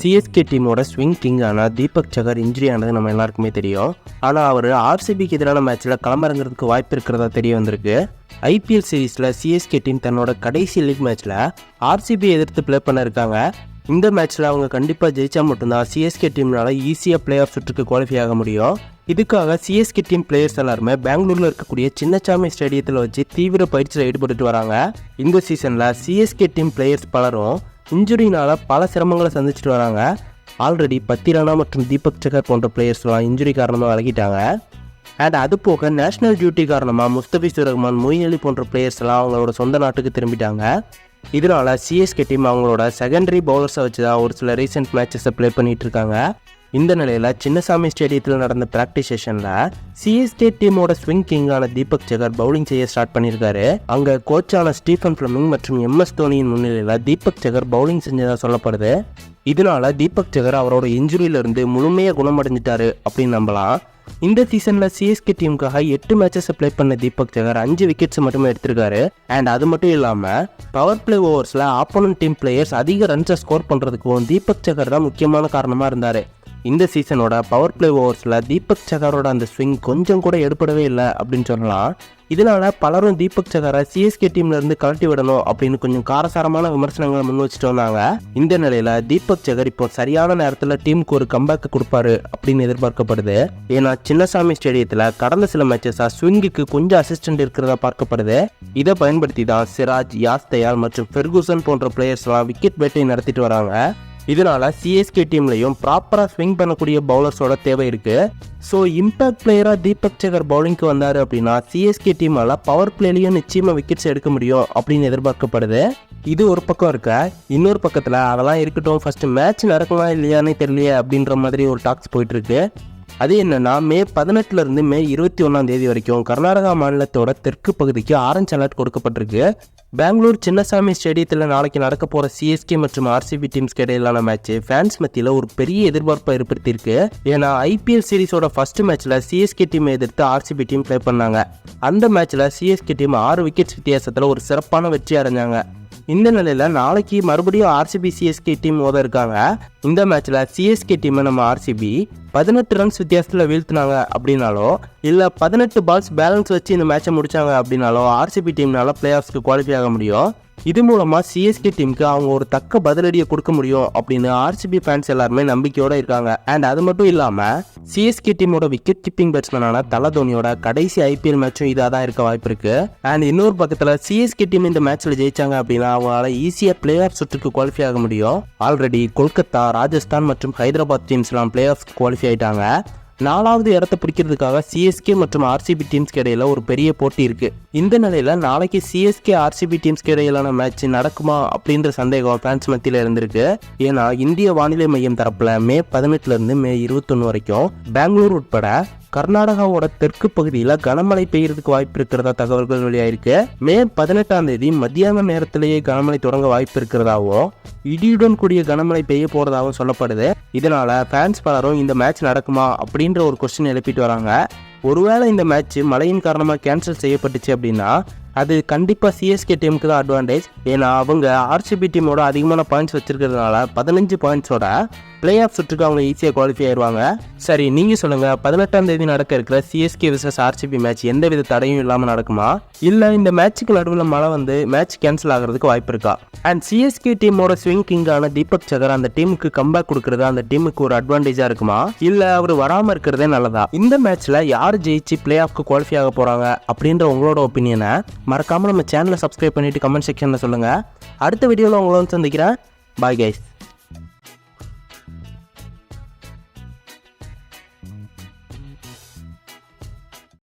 CSK டீமோட swing கிங்கான தீபக் சகர் இன்ஜுரி ஆனது நம்ம எல்லாருக்குமே தெரியும். ஆனால் அவர் ஆர்சிபிக்கு எதிரான மேட்ச்சில் களமிறங்கிறதுக்கு வாய்ப்பு இருக்கிறதா தெரிய வந்திருக்கு. ஐபிஎல் சீரீஸில் சிஎஸ்கே டீம் தன்னோட கடைசி லீக் மேட்ச்சில் ஆர்சிபி எதிர்த்து ப்ளே பண்ண இருக்காங்க. இந்த மேட்ச்சில் அவங்க கண்டிப்பாக ஜெயிச்சா மட்டும்தான் சிஎஸ்கே டீம்னால ஈஸியாக பிளே ஆஃப் சுற்றுக்கு குவாலிஃபை ஆக முடியும். இதுக்காக சிஎஸ்கே டீம் பிளேயர்ஸ் எல்லாருமே பெங்களூரில் இருக்கக்கூடிய சின்னசாமி ஸ்டேடியத்தில் வச்சு தீவிர பயிற்சியில் ஈடுபட்டுட்டு வராங்க. இந்த சீசனில் சிஎஸ்கே டீம் பிளேயர்ஸ் பலரும் இன்ஜுரினால் பல சிரமங்களை சந்திச்சுட்டு வராங்க. ஆல்ரெடி பத்திரானா மற்றும் தீபக் சகர் போன்ற பிளேயர்ஸ்லாம் இன்ஜுரி காரணமாக விலகிட்டாங்க. அண்ட் அது போக நேஷனல் டியூட்டி காரணமாக முஸ்தபிசுர் ரஹ்மான் மொயின் அலி போன்ற பிளேயர்ஸ் எல்லாம் அவங்களோட சொந்த நாட்டுக்கு திரும்பிட்டாங்க. இதனால சிஎஸ்கே டீம் அவங்களோட செகண்டரி பவுலர்ஸை வச்சு தான் ஒரு சில ரீசெண்ட் மேட்சஸை ப்ளே பண்ணிகிட்டு இருக்காங்க. இந்த நிலையில் சின்னசாமி ஸ்டேடியத்தில் நடந்த பிராக்டிஸ் செஷனில் சிஎஸ்கே டீமோட ஸ்விங் கிங்கான தீபக் சகர் பவுலிங் செய்ய ஸ்டார்ட் பண்ணியிருக்காரு. அங்கே கோச்சான ஸ்டீஃபன் ஃப்ளமிங் மற்றும் எம்எஸ் தோனியின் முன்னிலையில் தீபக் சகர் பவுலிங் செஞ்சதாக சொல்லப்படுது. இதனால தீபக் சகர் அவரோட இன்ஜுரியிலிருந்து முழுமையாக குணமடைஞ்சிட்டாரு அப்படின்னு நம்பலாம். இந்த சீசனில் சிஎஸ்கே டீமுக்காக எட்டு மேட்சஸை ப்ளே பண்ண தீபக் ஜகர் அஞ்சு விக்கெட்ஸ் மட்டுமே எடுத்திருக்காரு. அண்ட் அது மட்டும் இல்லாமல் பவர் பிளே ஓவர்ஸில் ஆப்போனன்ட் டீம் பிளேயர்ஸ் அதிக ரன்ஸை ஸ்கோர் பண்ணுறதுக்கும் தீபக் ஜகர் தான் முக்கியமான காரணமாக இருந்தார். இந்த சீசனோட பவர் பிளே ஓவர்ஸில் தீபக் சகாரோட அந்த ஸ்விங் கொஞ்சம் கூட எடுப்படவே இல்லை அப்படின்னு சொல்லலாம். இதனால் பலரும் தீபக் சகாரை சிஎஸ்கே டீம்லேருந்து கழட்டி விடணும் அப்படின்னு கொஞ்சம் காரசாரமான விமர்சனங்களை முன் வச்சுட்டு வந்தாங்க. இந்த நிலையில் தீபக் சகர் இப்போ சரியான நேரத்தில் டீமுக்கு ஒரு கம்பேக் கொடுப்பாரு அப்படின்னு எதிர்பார்க்கப்படுது. ஏன்னா சின்னசாமி ஸ்டேடியத்தில் கடந்த சில மேட்சஸாக ஸ்விங்குக்கு கொஞ்சம் அசிஸ்டன்ட் இருக்கிறதா பார்க்கப்படுது. இதை பயன்படுத்தி தான் சிராஜ் யாஸ்தயால் மற்றும் ஃபெர்கூசன் போன்ற பிளேயர்ஸ்லாம் விக்கெட் பேட்டை நடத்திட்டு வராங்க. இதனால சிஎஸ்கே டீம்லையும் ப்ராப்பராக ஸ்விங் பண்ணக்கூடிய பவுலர்ஸோட தேவை இருக்கு. ஸோ இம்பாக்ட் பிளேயராக தீபக் சகர் பவுலிங்க்கு வந்தார் அப்படின்னா சிஎஸ்கே டீமால் பவர் பிளேலையும் நிச்சயமாக விக்கெட்ஸ் எடுக்க முடியும் அப்படின்னு எதிர்பார்க்கப்படுது. இது ஒரு பக்கம் இருக்க? இன்னொரு பக்கத்தில் அதெல்லாம் இருக்கட்டும் ஃபர்ஸ்ட் மேட்ச் நடக்கலாம் இல்லையானே தெரியலையே அப்படின்ற மாதிரி ஒரு டாக்ஸ் போயிட்டுருக்கு. அது என்னென்னா மே பதினெட்டுலேருந்து மே இருபத்தி ஒன்றாம் தேதி வரைக்கும் கர்நாடகா மாநிலத்தோட தெற்கு பகுதிக்கு ஆரஞ்ச் அலர்ட் கொடுக்கப்பட்டிருக்கு. பெங்களூர் சின்னசாமி ஸ்டேடியத்தில் நாளைக்கு நடக்க போகிற சிஎஸ்கே மற்றும் ஆர்சிபி டீம்ஸ்க்கு இடையிலான மேட்ச் ஃபேன்ஸ் மத்தியில் ஒரு பெரிய எதிர்பார்ப்பை ஏற்படுத்தியிருக்கு. ஏன்னா ஐபிஎல் சீரிஸோட ஃபர்ஸ்ட் மேட்ச்சில் சிஎஸ்கே டீம் எதிர்த்து ஆர்சிபி டீம் ப்ளே பண்ணாங்க. அந்த மேட்ச்சில் சிஎஸ்கே டீம் ஆறு விக்கெட்ஸ் வித்தியாசத்தில் ஒரு சிறப்பான வெற்றி அடைஞ்சாங்க. இந்த நிலையில் நாளைக்கு மறுபடியும் ஆர்சிபி சிஎஸ்கே டீம் மோத இருக்காங்க. இந்த மேட்ச்சில் சிஎஸ்கே டீமை நம்ம ஆர்சிபி பதினெட்டு ரன்ஸ் வித்தியாசத்தில் வீழ்த்தினாங்க அப்படின்னாலோ இல்லை பதினெட்டு பால்ஸ் பேலன்ஸ் வச்சு இந்த மேட்சை முடித்தாங்க அப்படின்னாலோ ஆர்சிபி டீம்னால பிளே ஆஃப்ஸ்க்கு குவாலிஃபை ஆக முடியும். இது மூலமாக சிஎஸ்கே டீமுக்கு அவங்க ஒரு தக்க பதிலடியை கொடுக்க முடியும் அப்படின்னு ஆர்சிபி ஃபேன்ஸ் எல்லாருமே நம்பிக்கையோட இருக்காங்க. அண்ட் அது மட்டும் இல்லாமல் சிஎஸ்கே டீமோட விக்கெட் கீப்பிங் பேட்ஸ்மேனான தல தோனியோட கடைசி ஐபிஎல் மேட்சும் இதாக தான் இருக்க வாய்ப்பு இருக்கு. அண்ட் இன்னொரு பக்கத்தில் சிஎஸ்கே டீம் இந்த மேட்ச்சில் ஜெயிச்சாங்க அப்படின்னா அவங்களால ஈஸியாக பிளே ஆஃப் சுற்றுக்கு குவாலிஃபை ஆக முடியும். ஆல்ரெடி கொல்கத்தா ராஜஸ்தான் மற்றும் ஹைதராபாத் டீம்ஸ்லாம் பிளே ஆஃப் குவாலிஃபை ஆயிட்டாங்க. நாலாவது இடத்த பிடிக்கிறதுக்காக சிஎஸ்கே மற்றும் ஆர்சிபி டீம்ஸ்க்கு இடையில ஒரு பெரிய போட்டி இருக்கு. இந்த நிலையில நாளைக்கு சிஎஸ்கே ஆர்சிபி டீம்ஸ்க்கு இடையிலான மேட்ச் நடக்குமா அப்படின்ற சந்தேகம் ஃபேன்ஸ் மத்தியில் இருந்திருக்கு. ஏன்னா இந்திய வானிலை மையம் தரப்புல மே பதினெட்டுல இருந்து மே இருபத்தொன்னு வரைக்கும் பெங்களூர் உட்பட கர்நாடகாவோட தெற்கு பகுதியில் கனமழை பெய்யறதுக்கு வாய்ப்பு இருக்கிறதா தகவல்கள் வெளியாயிருக்கு. மே பதினெட்டாம் தேதி மத்தியான நேரத்திலேயே கனமழை தொடங்க வாய்ப்பு இருக்கிறதாவும் இடியுடன் கூடிய கனமழை பெய்ய போறதாகவும் சொல்லப்படுது. இதனால ஃபேன்ஸ் பலரும் இந்த மேட்ச் நடக்குமா அப்படின்ற ஒரு கொஸ்டின் எழுப்பிட்டு வராங்க. ஒருவேளை இந்த மேட்ச் மழையின் காரணமாக கேன்சல் செய்யப்பட்டுச்சு அப்படின்னா அது கண்டிப்பாக சிஎஸ்கே டீமுக்கு தான் அட்வான்டேஜ் ஏன்னா அவங்க ஆர்சிபி டீமோட அதிகமான பாயிண்ட்ஸ் வச்சிருக்கிறதுனால பதினஞ்சு பாயிண்ட்ஸோட பிளே ஆஃப் சுற்றுக்கு அவங்க ஈஸியாக குவாலிஃபை ஆயிடுவாங்க சரி நீங்கள் சொல்லுங்கள் பதினெட்டாம் தேதி நடக்க இருக்கிற சிஎஸ்கே விசஸ் ஆர்சிபி மேட்ச் எந்த வித தடையும் இல்லாமல் நடக்குமா? இல்லை இந்த மேட்ச்சுக்கு நடுவில் மழை வந்து மேட்ச் கேன்சல் ஆகிறதுக்கு வாய்ப்பு இருக்கா? அண்ட் சிஎஸ்கே டீமோட ஸ்விங் கிங்கான தீபக் சகர் அந்த டீமுக்கு கம்பேக் கொடுக்கறது அந்த டீமுக்கு ஒரு அட்வான்டேஜாக இருக்குமா? இல்லை அவர் வராமல் இருக்கிறதே நல்லதா? இந்த மேட்ச்சில் யார் ஜெயிச்சு பிளே ஆஃப்க்கு குவாலிஃபை ஆக போகிறாங்க அப்படின்ற உங்களோட ஒப்பீனியனை மறக்காமல் நம்ம சேனலை சப்ஸ்கிரைப் பண்ணிவிட்டு கமெண்ட் செக்ஷனில் சொல்லுங்கள் அடுத்த வீடியோவில் உங்களை வந்து சந்திக்கிறேன். Bye guys